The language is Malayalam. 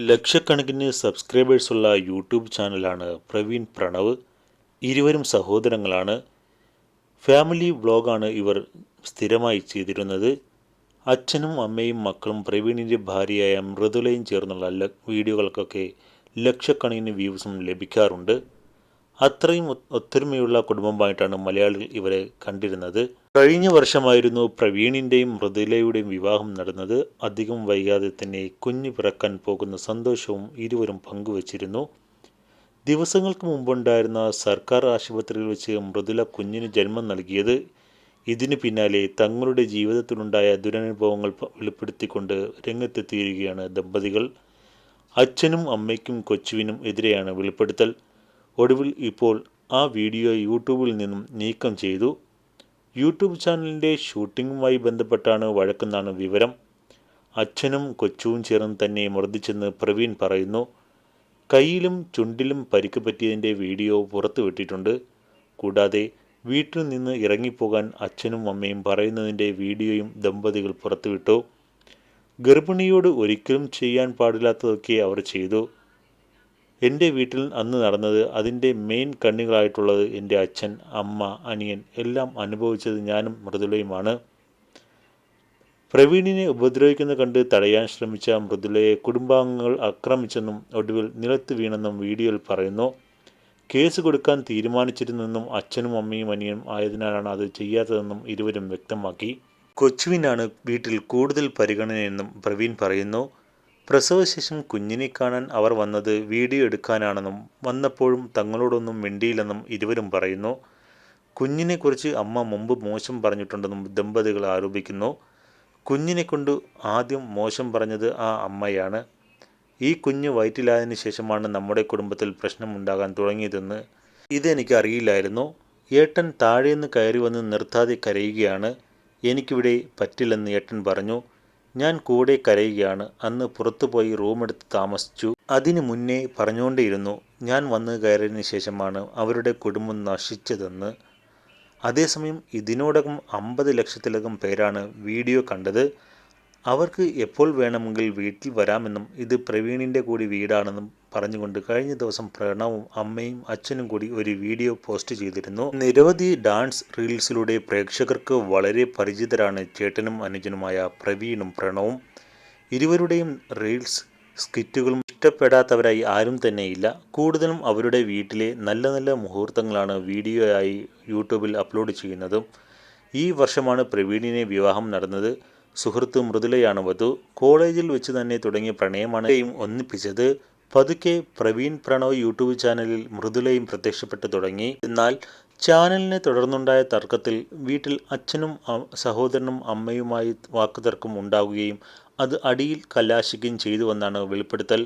ലക്ഷക്കണക്കിന് സബ്സ്ക്രൈബേഴ്സുള്ള യൂട്യൂബ് ചാനലാണ് പ്രവീൺ പ്രണവ്. ഇരുവരും സഹോദരങ്ങളാണ്. ഫാമിലി വ്ളോഗാണ് ഇവർ സ്ഥിരമായി ചെയ്തിരുന്നത്. അച്ഛനും അമ്മയും മക്കളും പ്രവീണിന്റെ ഭാര്യയായ മൃദുലയും ചേർന്നുള്ള വീഡിയോകൾക്കൊക്കെ ലക്ഷക്കണക്കിന് വ്യൂസും ലഭിക്കാറുണ്ട്. അത്രയും ഒത്തൊരുമയുള്ള കുടുംബമായിട്ടാണ് മലയാളികൾ ഇവരെ കണ്ടിരുന്നത്. കഴിഞ്ഞ വർഷമായിരുന്നു പ്രവീണിന്റെയും മൃദുലയുടെയും വിവാഹം നടന്നത്. അധികം വൈകാതെ തന്നെ കുഞ്ഞു പിറക്കാൻ പോകുന്ന സന്തോഷവും ഇരുവരും പങ്കുവച്ചിരുന്നു. ദിവസങ്ങൾക്ക് മുമ്പുണ്ടായിരുന്ന സർക്കാർ ആശുപത്രിയിൽ വെച്ച് മൃദുല കുഞ്ഞിന് ജന്മം നൽകിയത്. ഇതിനു പിന്നാലെ തങ്ങളുടെ ജീവിതത്തിലുണ്ടായ ദുരനുഭവങ്ങൾ വെളിപ്പെടുത്തിക്കൊണ്ട് രംഗത്തെത്തിയിരിക്കുകയാണ് ദമ്പതികൾ. അച്ഛനും അമ്മയ്ക്കും കൊച്ചുവിനും എതിരെയാണ് വെളിപ്പെടുത്തൽ. ഒടുവിൽ ഇപ്പോൾ ആ വീഡിയോ യൂട്യൂബിൽ നിന്നും നീക്കം ചെയ്തു. യൂട്യൂബ് ചാനലിന്റെ ഷൂട്ടിങ്ങുമായി ബന്ധപ്പെട്ടാണ് വഴക്കെന്നാണ് വിവരം. അച്ഛനും കൊച്ചുവും ചേർന്ന് തന്നെ മർദ്ദിച്ചെന്ന് പ്രവീൺ പറയുന്നു. കയ്യിലും ചുണ്ടിലും പരിക്ക് പറ്റിയതിന്റെ വീഡിയോ പുറത്തുവിട്ടിട്ടുണ്ട്. കൂടാതെ വീട്ടിൽ നിന്ന് ഇറങ്ങിപ്പോകാൻ അച്ഛനും അമ്മയും പറയുന്നതിന്റെ വീഡിയോയും ദമ്പതികൾ പുറത്തുവിട്ടു. ഗർഭിണിയോട് ഒരിക്കലും ചെയ്യാൻ പാടില്ലാത്തതൊക്കെ അവർ ചെയ്തു. എന്റെ വീട്ടിൽ അന്ന് നടന്നത് അതിന്റെ മെയിൻ കണ്ണികളായിട്ടുള്ളത് എന്റെ അച്ഛൻ അമ്മ അനിയൻ എല്ലാം അനുഭവിച്ചത് ഞാനും മൃദുലയുമാണ്. പ്രവീണിനെ ഉപദ്രവിക്കുന്നത് കണ്ട് തടയാൻ ശ്രമിച്ച മൃദുലയെ കുടുംബാംഗങ്ങൾ ആക്രമിച്ചെന്നും ഒടുവിൽ നിലത്ത് വീണെന്നും വീഡിയോയിൽ പറയുന്നു. കേസ് കൊടുക്കാൻ തീരുമാനിച്ചിരുന്നെന്നും അച്ഛനും അമ്മയും അനിയനും ആയതിനാലാണ് അത് ചെയ്യാത്തതെന്നും ഇരുവരും വ്യക്തമാക്കി. കൊച്ചുവിനാണ് വീട്ടിൽ കൂടുതൽ പരിഗണനയെന്നും പ്രവീൺ പറയുന്നു. പ്രസവശേഷം കുഞ്ഞിനെ കാണാൻ അവർ വന്നത് വീഡിയോ എടുക്കാനാണെന്നും വന്നപ്പോഴും തങ്ങളോടൊന്നും മിണ്ടിയില്ലെന്നും ഇരുവരും പറയുന്നു. കുഞ്ഞിനെക്കുറിച്ച് അമ്മ മുമ്പ് മോശം പറഞ്ഞിട്ടുണ്ടെന്നും ദമ്പതികൾ ആരോപിക്കുന്നു. കുഞ്ഞിനെ കൊണ്ട് ആദ്യം മോശം പറഞ്ഞത് ആ അമ്മയാണ്. ഈ കുഞ്ഞ് വയറ്റിലായതിനു ശേഷമാണ് നമ്മുടെ കുടുംബത്തിൽ പ്രശ്നമുണ്ടാകാൻ തുടങ്ങിയതെന്ന് ഇതെനിക്ക് അറിയില്ലായിരുന്നു ഏട്ടൻ താഴേന്ന് കയറി വന്ന് നിർത്താതെ കരയുകയാണ്. എനിക്കിവിടെ പറ്റില്ലെന്ന് ഏട്ടൻ പറഞ്ഞു. ഞാൻ കൂടെ കരയുകയാണ്. അന്ന് പുറത്തുപോയി റൂമെടുത്ത് താമസിച്ചു. അതിനു മുന്നേ പറഞ്ഞുകൊണ്ടേയിരുന്നു ഞാൻ വന്ന് കയറിയതിന് ശേഷമാണ് അവരുടെ കുടുംബം നശിച്ചതെന്ന്. അതേസമയം ഇതിനോടകം അമ്പത് ലക്ഷത്തിലകം പേരാണ് വീഡിയോ കണ്ടത്. അവർക്ക് എപ്പോൾ വേണമെങ്കിൽ വീട്ടിൽ വരാമെന്നും ഇത് പ്രവീണിന്റെ കൂടി വീടാണെന്നും പറഞ്ഞുകൊണ്ട് കഴിഞ്ഞ ദിവസം പ്രണവും അമ്മയും അച്ഛനും കൂടി ഒരു വീഡിയോ പോസ്റ്റ് ചെയ്തിരുന്നു. നിരവധി ഡാൻസ് റീൽസിലൂടെ പ്രേക്ഷകർക്ക് വളരെ പരിചിതരാണ് ചേട്ടനും അനുജനുമായ പ്രവീണും പ്രണവും. ഇരുവരുടെയും റീൽസ് സ്കിറ്റുകളും ഇഷ്ടപ്പെടാത്തവരായി ആരും തന്നെയില്ല. കൂടുതലും അവരുടെ വീട്ടിലെ നല്ല നല്ല മുഹൂർത്തങ്ങളാണ് വീഡിയോ ആയി യൂട്യൂബിൽ അപ്ലോഡ് ചെയ്യുന്നതും. ഈ വർഷമാണ് പ്രവീണിനെ വിവാഹം നടന്നത്. സുഹൃത്ത് മൃദുലയാണ് വധു. കോളേജിൽ വെച്ച് തന്നെ തുടങ്ങിയ പ്രണയമാണ് ഒന്നിപ്പിച്ചത്. പതുക്കെ പ്രവീൺ പ്രണോയ് യൂട്യൂബ് ചാനലിൽ മൃദുലയും പ്രത്യക്ഷപ്പെട്ടു തുടങ്ങി. എന്നാൽ ചാനലിനെ തുടർന്നുണ്ടായ തർക്കത്തിൽ വീട്ടിൽ അച്ഛനും സഹോദരനും അമ്മയുമായി വാക്കുതർക്കം ഉണ്ടാവുകയും അത് അടിയിൽ കലാശിക്കുകയും ചെയ്തുവെന്നാണ് വെളിപ്പെടുത്തൽ.